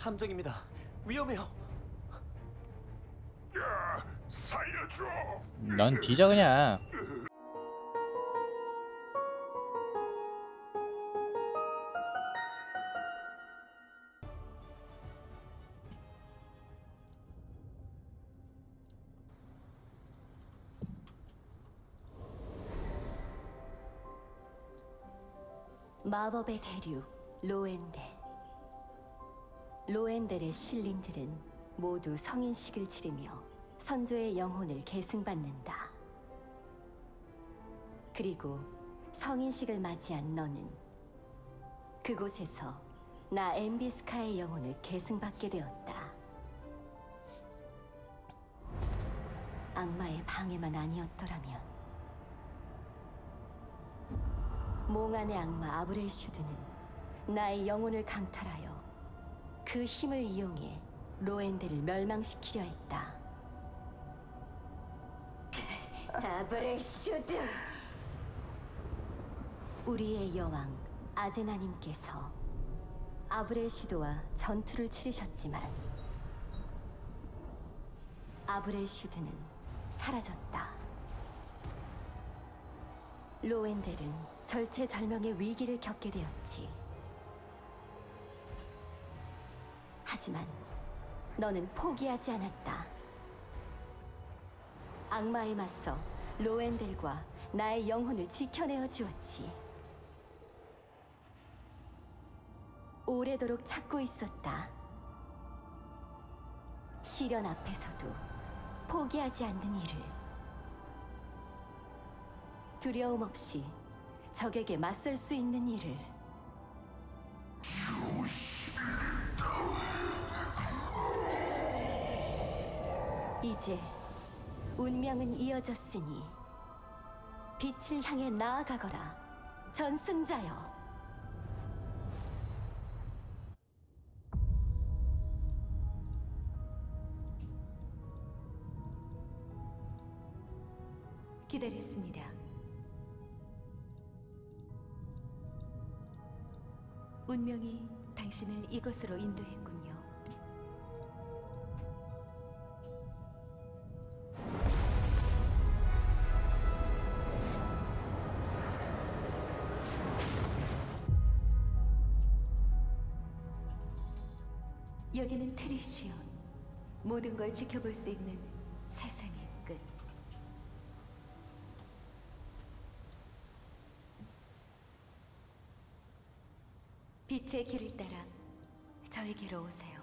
함정입니다. 위험해요. 살려줘. 넌 뒤져 그냥. 마법의 대륙 로엔델 로엔델의 신린들은 모두 성인식을 치르며 선조의 영혼을 계승받는다. 그리고 성인식을 맞이한 너는 그곳에서 나 엠비스카의 영혼을 계승받게 되었다. 악마의 방해만 아니었더라면 몽환의 악마 아브렐슈드는 나의 영혼을 강탈하여 그 힘을 이용해 로엔델을 멸망시키려 했다. 아브렐슈드! 우리의 여왕 아제나님께서 아브렐슈드와 전투를 치르셨지만 아브렐슈드는 사라졌다. 로엔델은 절체절명의 위기를 겪게 되었지. 하지만 너는 포기하지 않았다. 악마에 맞서 로엔델과 나의 영혼을 지켜내어 주었지. 오래도록 찾고 있었다. 시련 앞에서도 포기하지 않는 일을. 두려움 없이 적에게 맞설 수 있는 일을. 이제 운명은 이어졌으니 빛을 향해 나아가거라 전승자여 기다렸습니다. 운명이 당신을 이곳으로 인도했군요. 여기는 트리시온. 모든 걸 지켜볼 수 있는 세상의 끝. 빛의 길을 따라 저에게로 오세요.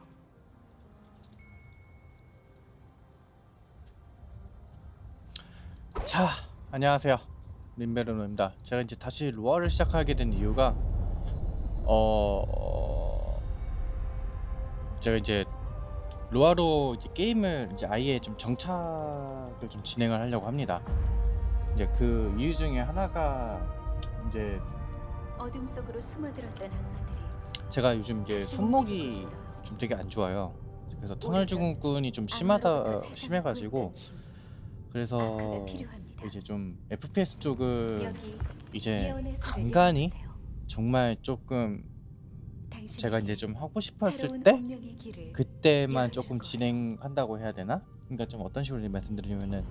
자, 안녕하세요. 림베르노입니다. 제가 이제 다시 로아를 시작하게 된 이유가 어 제가 이제 로아로 이제 게임을 이제 아예 좀 정착을 좀 진행을 하려고 합니다. 이제 그 이유 중에 하나가 이제 어둠 속으로 숨어들었던 악마들이 제가 요즘 이제 다시 손목이. 좀 되게 안 좋아요. 그래서 터널 증후군이 좀 심하다 악마로부터 어, 세상을 심해가지고 구했던 힘, 그래서 필요합니다. 이제 좀 FPS 쪽을 여기 이제 예언의 소리를 간간히. 정말 조금 제가 이제 좀 하고 싶었을 때 그때만 조금. 진행한다고 해야 되나? 그러니까 좀 어떤 식으로 말씀드리냐면은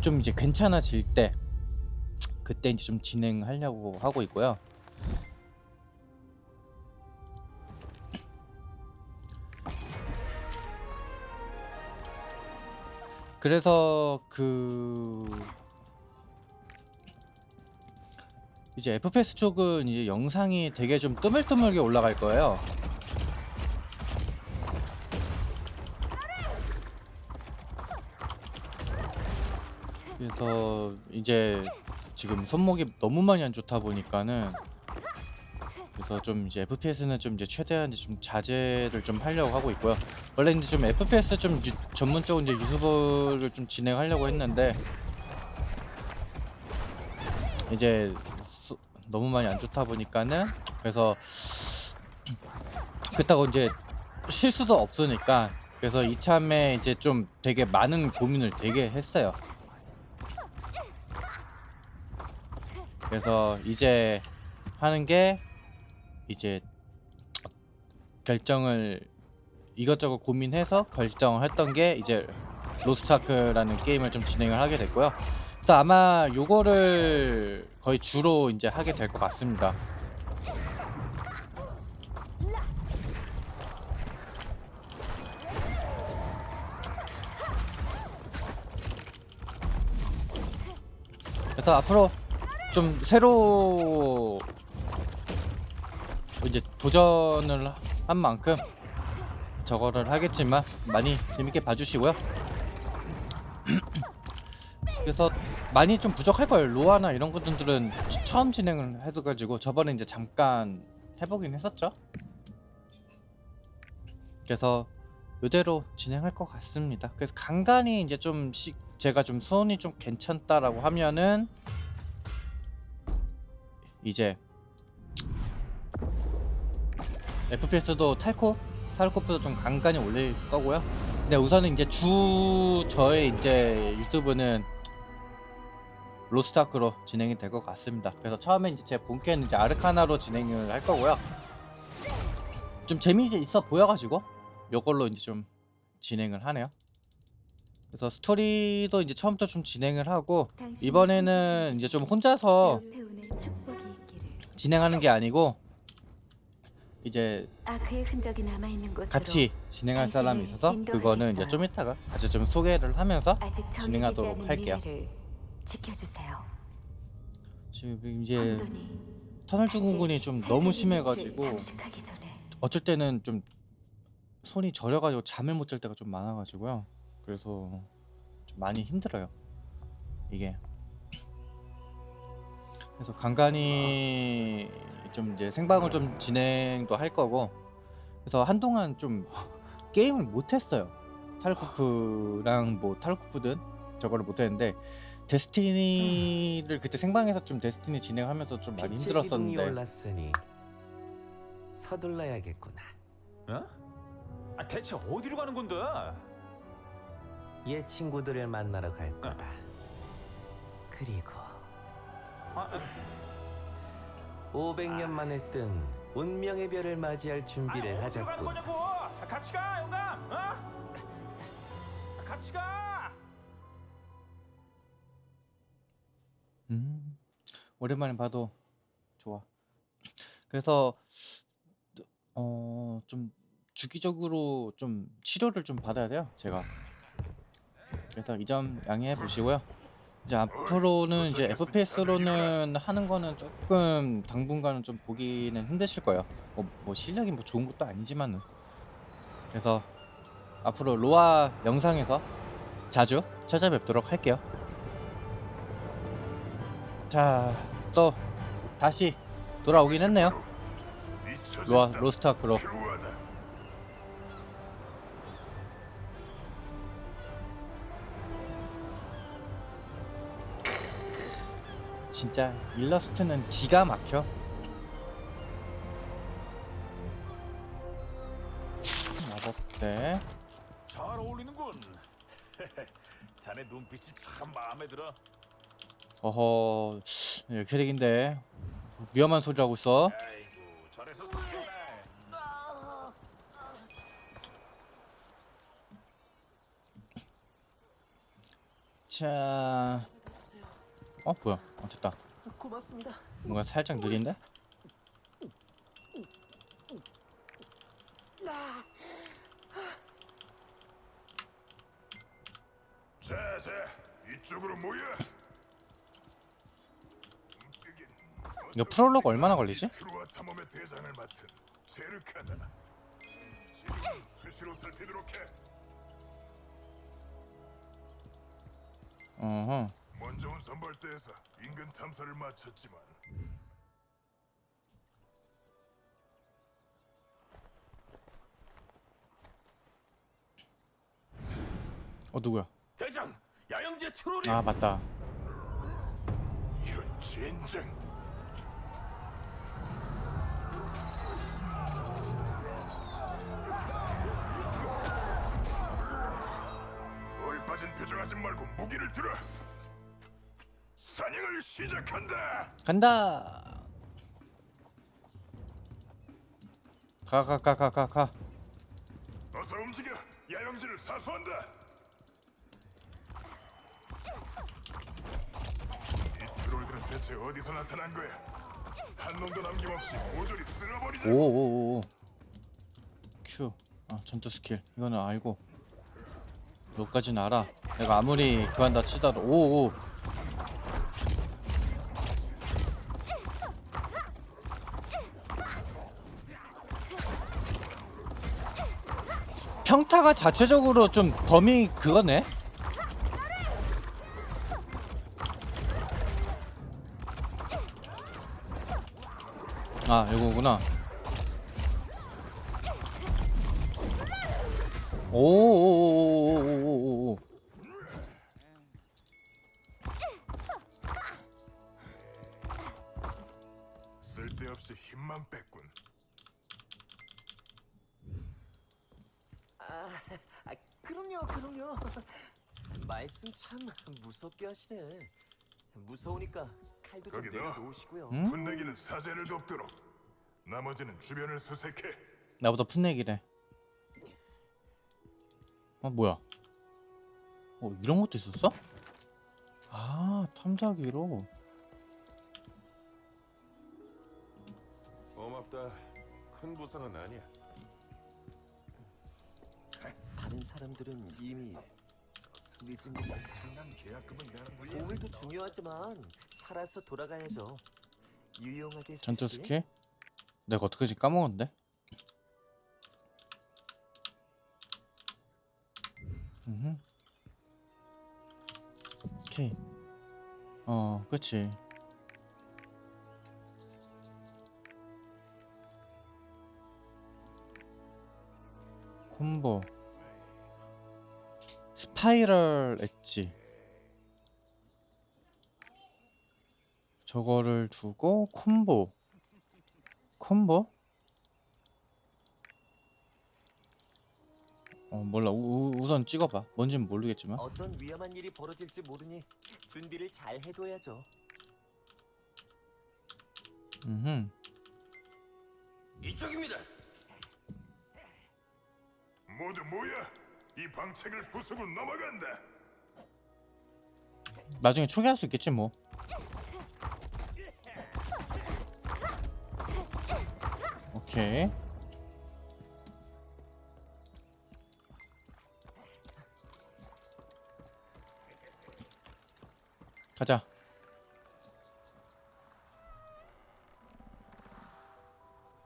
좀 이제 괜찮아질 때 그때 이제 좀 진행하려고 하고 있고요. 그래서 그 이제 FPS 쪽은 이제 영상이 되게 좀 뜨물뜨물게 올라갈 거예요. 그래서 이제 지금 손목이 너무 많이 안 좋다 보니까는 그래서 좀 이제 FPS는 좀 이제 최대한 이제 좀 자제를 좀 하려고 하고 있고요. 원래 이제 좀 FPS 좀 유- 전문적으로 이제 유튜브를 좀 진행하려고 했는데 이제 소- 너무 많이 안 좋다 보니까는 그래서 그렇다고 이제 실수도 없으니까 그래서 이참에 이제 좀 되게 많은 고민을 되게 했어요. 그래서 이제 하는 게 이제 결정을 이것저것 고민해서 결정을 했던 게 이제 로스트아크라는 게임을 좀 진행을 하게 됐고요. 그래서 아마 요거를 거의 주로 이제 하게 될 것 같습니다. 그래서 앞으로 좀 새로 이제 도전을 한 만큼 저거를 하겠지만 많이 재밌게 봐주시고요. 그래서 많이 좀 부족할 거예요. 로아나 이런 것들은 처음 진행을 해가지고 저번에 이제 잠깐 해보긴 했었죠. 그래서 이대로 진행할 것 같습니다. 그래서 간간히 이제 좀 시, 제가 좀 손이 좀 괜찮다라고 하면은 이제 FPS도 탈코 탈코프도 좀 간간히 올릴 거고요. 근데 우선은 이제 주 저의 이제 유튜브는 로스타크로 진행이 될 것 같습니다. 그래서 처음에 이제 제 본캐는 이제 아르카나로 진행을 할 거고요. 좀 재미있어 보여가지고 요걸로 이제 좀 진행을 하네요. 그래서 스토리도 이제 처음부터 좀 진행을 하고 이번에는 이제 좀 혼자서. 진행하는 게 아니고 이제 곳으로 같이 진행할 사람이 있어서 그거는 이제 좀 이따가 같이 좀 소개를 하면서 진행하도록 할게요. 지켜주세요. 지금 이제 혼돈이 터널 증후군이 좀 세상의 너무 심해가지고 잠식하기 전에 어쩔 때는 좀 손이 저려가지고 잠을 못 잘 때가 좀 많아가지고요. 그래서 좀 많이 힘들어요. 이게. 그래서 간간히 좀 이제 생방을 좀 진행도 할 거고. 그래서 한동안 좀 게임을 못 했어요. 탈코프랑 뭐 탈코프든 저거를 못 했는데 데스티니를 그때 생방에서 좀 데스티니 진행하면서 좀 많이 빛의 기둥이 힘들었었는데 올랐으니 서둘러야겠구나. 어? 아, 대체 어디로 가는 건데? 옛 친구들을 만나러 갈 거다. 그리고 아, 500년 만에 뜬 운명의 별을 맞이할 준비를 어디로 가는 하자고. 거냐고? 아, 같이 가, 영감. 어? 아, 같이 가. 음, 오랜만에 봐도 좋아. 그래서 어, 좀 주기적으로 좀 치료를 좀 받아야 돼요, 제가. 그래서 이 점 양해해 보시고요. 이제 앞으로는 이제 FPS로는 하는 거는 조금 당분간은 좀 보기는 힘드실 거예요. 뭐, 뭐 실력이 뭐 좋은 것도 아니지만은. 그래서 앞으로 로아 영상에서 자주 찾아뵙도록 할게요. 자, 또 다시 돌아오긴 했네요. 로아 로스트 아크로. 필요하다. 진짜 일러스트는 기가 막혀. 마법대. 잘 어울리는군. 자네 눈빛이 참 마음에 들어. 어허, 예, 캐릭인데 위험한 소리 하고 있어. 아이고, 저래서 쓰네. 자, 어 뭐야? 어 됐다. 고맙습니다. 뭔가 살짝 느린데? 자, 자, 이쪽으로 모여. 움직인 이거 프롤로그 얼마나 걸리지? 어허. 먼저 온 선발대에서 인근 탐사를 마쳤지만 어 누구야? 대장, 야영제 트롤이. 아 맞다. 이런 젠장. 빠진 표정하지 말고 무기를 들어. 사냥을 시작한다. 간다. 가 가 가 가 가 가. 어서 움직여. 야영지를 사수한다. 이 트롤들은 대체 어디서 나타난 거야? 한 놈도 남김없이 모조리 쓸어버리자. 오오오오 큐 아, 전투 스킬 이거는 알고 여기까지는 알아 내가 아무리 교환다 치더라도. 오오. 평타가 자체적으로 좀 범위 그거네? 아 이거구나. 오오오오. 무섭게 하시네. 무서우니까 칼도 좀 거기. 내려놓으시고요. 응? 분내기는 사제를 돕도록. 나머지는 주변을 수색해. 나보다 풋내기래 아 뭐야 어 이런 것도 있었어? 아 탐사기로 고맙다. 큰 부상은 아니야. 다른 사람들은 이미 것 같아. 난 계약금은 내는 거야. 보물도 중요하지만 살아서 돌아가야죠. 유용하게 전투 쓰시게. 스킬? 내가 어떻게지 까먹었는데? 음흠. 오케이 어 그치 콤보 스파이럴 엣지 저거를 두고 콤보 콤보? 어 몰라 우, 우선 찍어봐 뭔진 모르겠지만 어떤 위험한 일이 벌어질지 모르니 준비를 잘 해둬야죠. 음흠 이쪽입니다. 모두 모여. 이 방책을 부수고 넘어간다. 나중에 초기할 수 있겠지 뭐 오케이 가자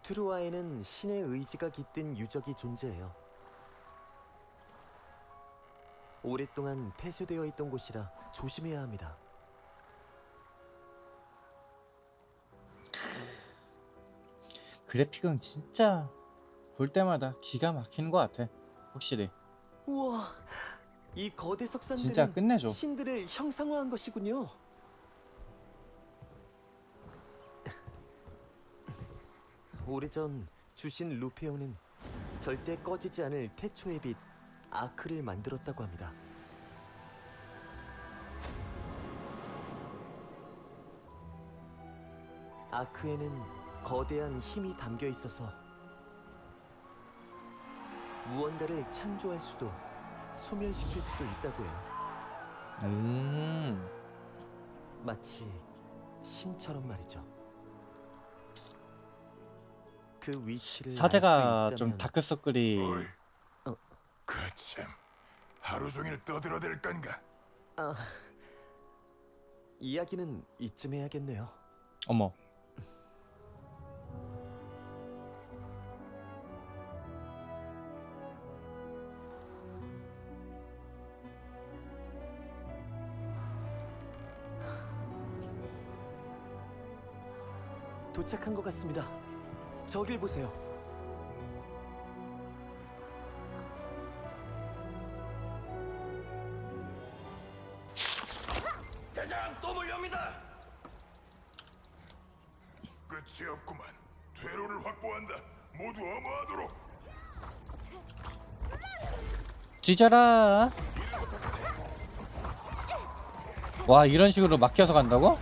트루아에는 신의 의지가 깃든 유적이 존재해요. 오랫동안 폐쇄되어 있던 곳이라 조심해야 합니다. 그래픽은 진짜 볼 때마다 기가 막히는 것 같아 확실히 우와, 이 거대 석산들은 진짜 끝내줘 신들을 형상화한 것이군요. 오래전 주신 루페오는 절대 꺼지지 않을 태초의 빛 아크를 만들었다고 합니다. 아크에는 거대한 힘이 담겨 있어서 무언가를 창조할 수도 소멸시킬 수도 있다고 해요. 음 마치 신처럼 말이죠. 그 위치를 사제가 알수 좀 있다면 다크서클이 어이. 어. 그참 하루 종일 떠들어댈 건가? 아, 이야기는 이쯤 해야겠네요. 어머 도착한 것 같습니다. 저길 보세요. 뒤져라 와 이런 식으로 막혀서 간다고?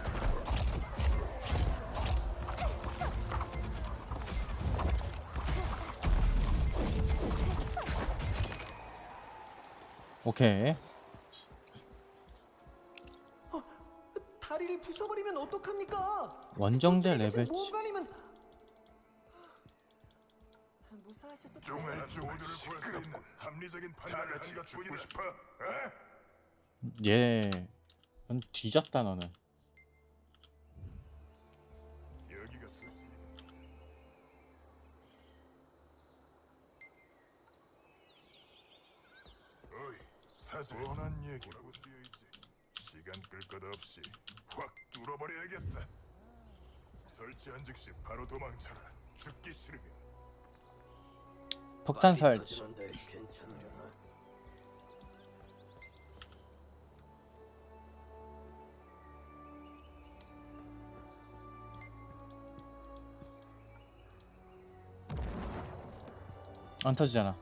오케이. 다리를 부숴버리면 어떡합니까? 원정대 레벨 모험가 판단을 한 것뿐이다. 싶어? 어? 예. 넌 뒤졌다 너는. 여기가 도시. 어이, 사실 원한 얘기라고 쓰여 있지. 시간 끌 것 없이 확 뚫어버려야겠어. 설치한 즉시 바로 도망쳐라. 죽기 싫으면. 폭탄 설치. 안 터지잖아.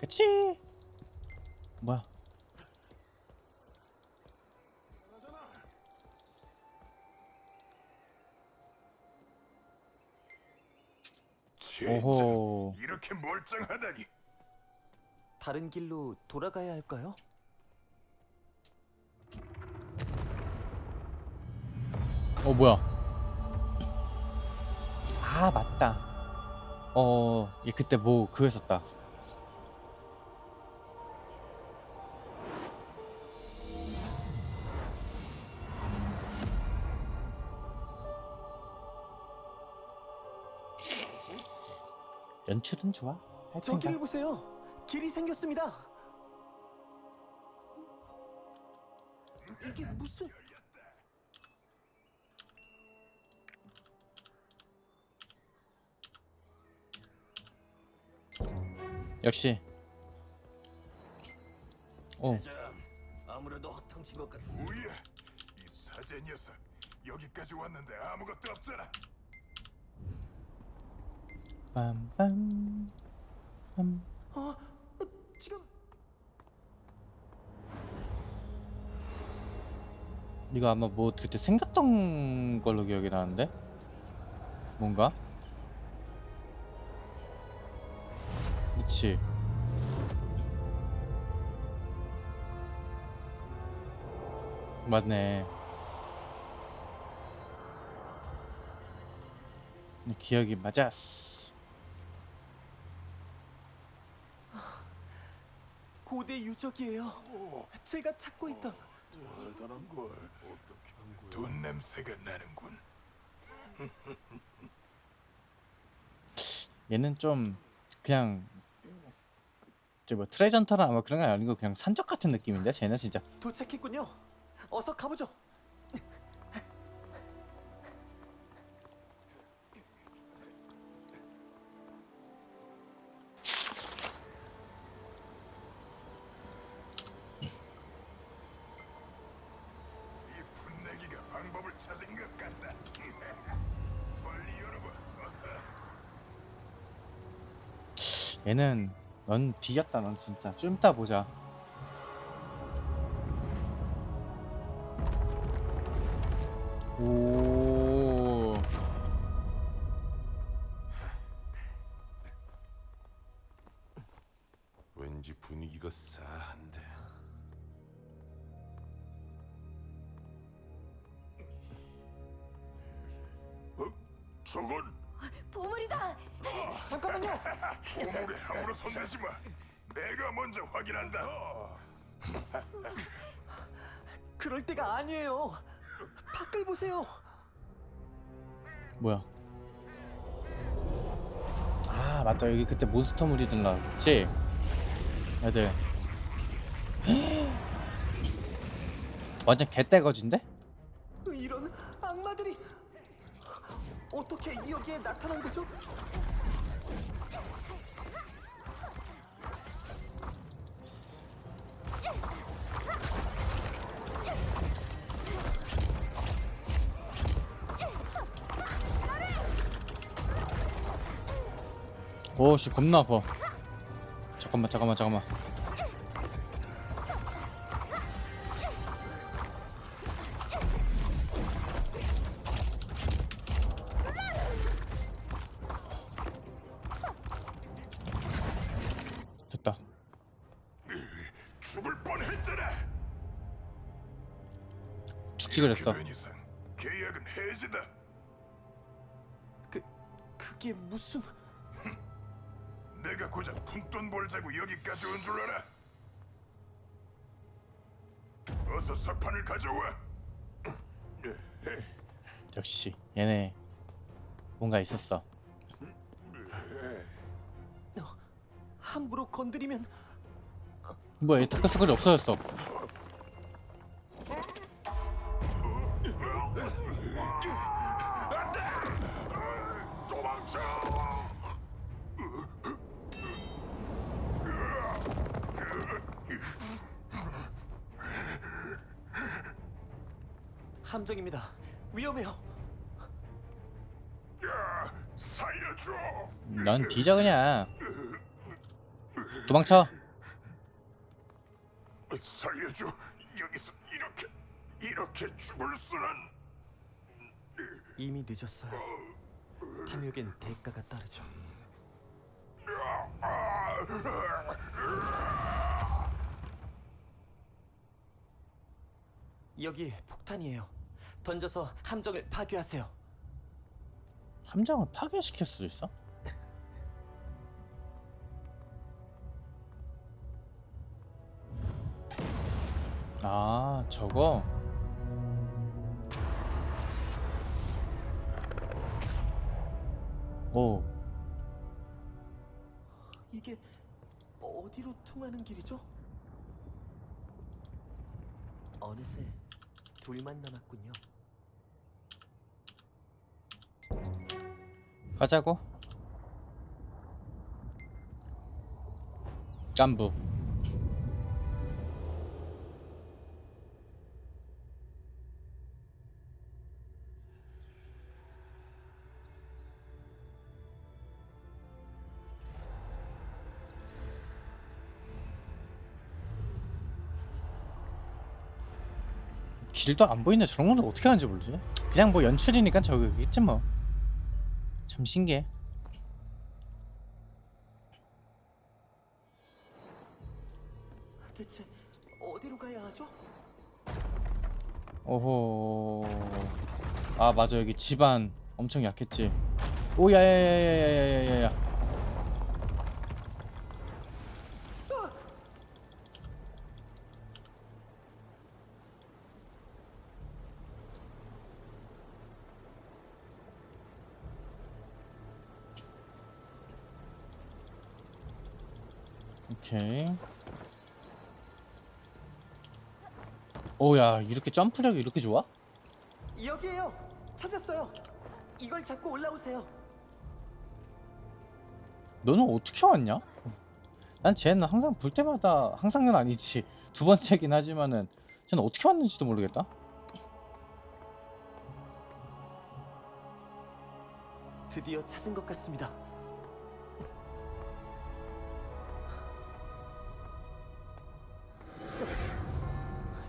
그치? 뭐야? 오호. 이렇게 멀쩡하다니. 다른 길로 돌아가야 할까요? 어 뭐야? 아 맞다. 어, 얘 그때 뭐 그거 했었다. 연출은 좋아. 할 저기를. 보세요. 길이 생겼습니다. 이게 무슨 역시. 어, 아무래도 허탕친 것 같은. 뭐야? 이 사제 녀석 여기까지 왔는데 아무것도 없잖아. 빰빰. 빰. 어, 지금 이거 아마 뭐 그때 생겼던 걸로 기억이 나는데 뭔가 그치 맞네 기억이 맞았어 고대 유적이에요. 제가 찾고 있던 대단한 걸 어떻게 한 거야? 돈 냄새가 나는군. 얘는 좀 그냥 저뭐 트레전터나 아마 그런 게 아니고 그냥 산적 같은 느낌인데 쟤는 진짜 도착했군요. 어서 가보죠. 이 분내기가 방법을 찾은 것 같다. 빨리 열어봐, 어서. 얘는 넌 뒤졌다 넌 진짜. 좀 이따 보자 맞다 여기 그때 몬스터 물이 들나왔지 애들 완전 개떼거진데? 이런 악마들이 어떻게 여기에 나타난 거죠? 오씨 겁나 아파. 잠깐만 잠깐만 잠깐만. 됐다. 죽을 뻔했잖아. 죽지 그랬어. 계약은 해지다. 그, 그게 무슨 내가 고작 푼돈 벌자고 여기까지 온 줄 알아? 어서 석판을 가져와. 역시 얘네 뭔가 있었어. 함부로 건드리면 뭐야 이 다크서클이 없어졌어. 함정입니다. 위험해요. 야, 살려줘! 넌 뒤져 그냥. 도망쳐. 살려줘! 여기서 이렇게 이렇게 죽을 수는 이미 늦었어요. 탐욕엔 대가가 따르죠. 여기 폭탄이에요. 던져서 함정을 파괴하세요. 함정을 파괴시킬 수도 있어? 아 저거 오 이게 어디로 통하는 길이죠? 어느새 둘만 남았군요. 가자고. 깐부. 길도 안 보이는데 저런 건 어떻게 하는지 모르지. 그냥 뭐 연출이니까 저거겠지 뭐 참 신기해. 대체 어디로 가야 하죠? 오호. 아 맞아 여기 집안 엄청 약했지. 오야야야야야야야야. 오케이. 오야 이렇게 점프력이 이렇게 좋아? 여기에요. 찾았어요. 이걸 잡고 올라오세요. 너는 어떻게 왔냐? 난 쟤는 항상 볼 때마다 항상은 아니지 두 번째긴 하지만은 쟤는 어떻게 왔는지도 모르겠다. 드디어 찾은 것 같습니다.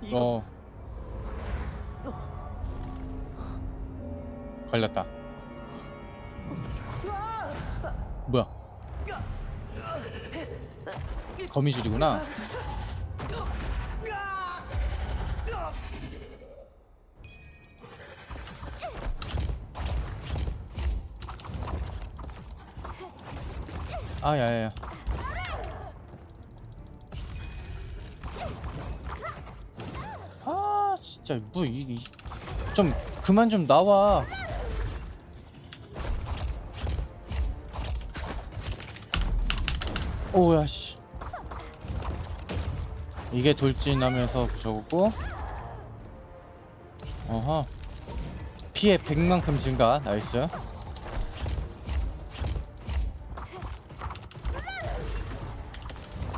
이거 어. 걸렸다. 뭐야? 거미줄이구나. 아, 야야야. 진짜 뭐 이, 이, 좀 그만 좀 나와. 오야 씨. 이게 돌진하면서 저거고. 어허. 피해 100만큼 증가. 나이스.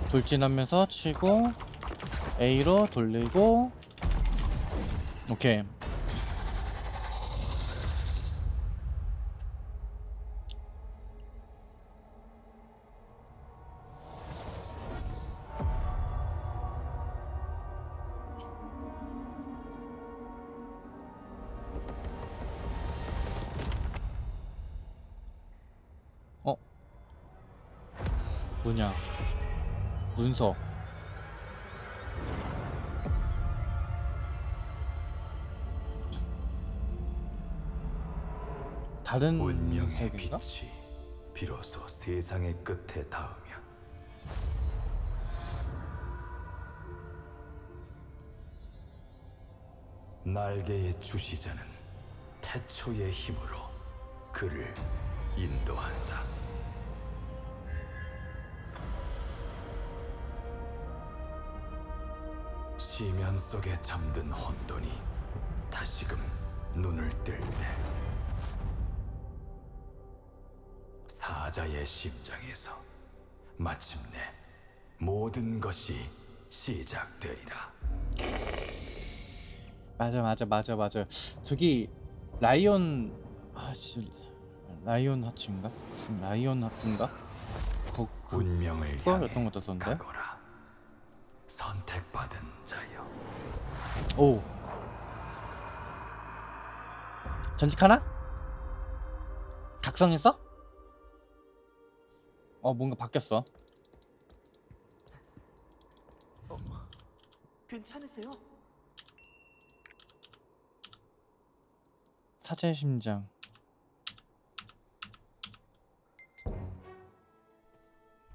돌진하면서 치고 A로 돌리고 Okay. 다른 운명의 세계인가? 빛이 비로소 세상의 끝에 닿으며 날개의 주시자는 태초의 힘으로 그를 인도한다. 시면 속에 잠든 혼돈이 다시금 눈을 뜰 때 사자의 심장에서 마침내 모든 것이 시작되리라. 맞아 맞아 맞아 맞아 저기 라이온 아씨 라이온 하츠인가? 무슨 라이온 하트인가? 거, 그, 운명을 향해 것 같던데? 가거라. 선택받은 자여. 오 전직 하나? 각성했어? 어 뭔가 바뀌었어 괜찮으세요? 사제 심장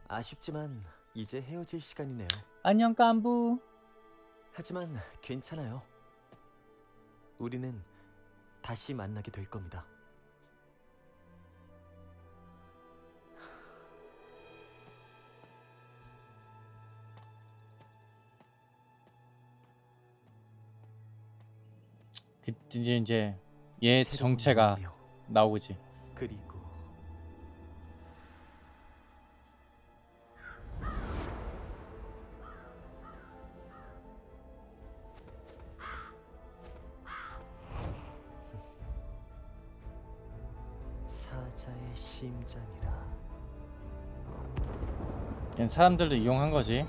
아쉽지만 이제 헤어질 시간이네요. 안녕 깐부 하지만 괜찮아요. 우리는 다시 만나게 될 겁니다. 그 이제 이제 얘 정체가 나오지. 그리고 사자의 심장이라. 얘는 사람들도 이용한 거지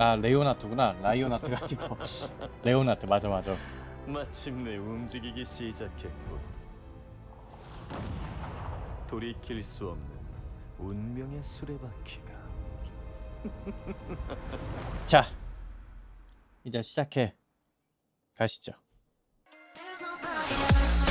아 레오나트구나. 라이오나트가 아니고. 레오나트 맞아 맞아. 마침내 움직이기 시작했고. 돌이킬 수 없는 운명의 수레바퀴가. 자 이제 시작해 가시죠. There's nobody else.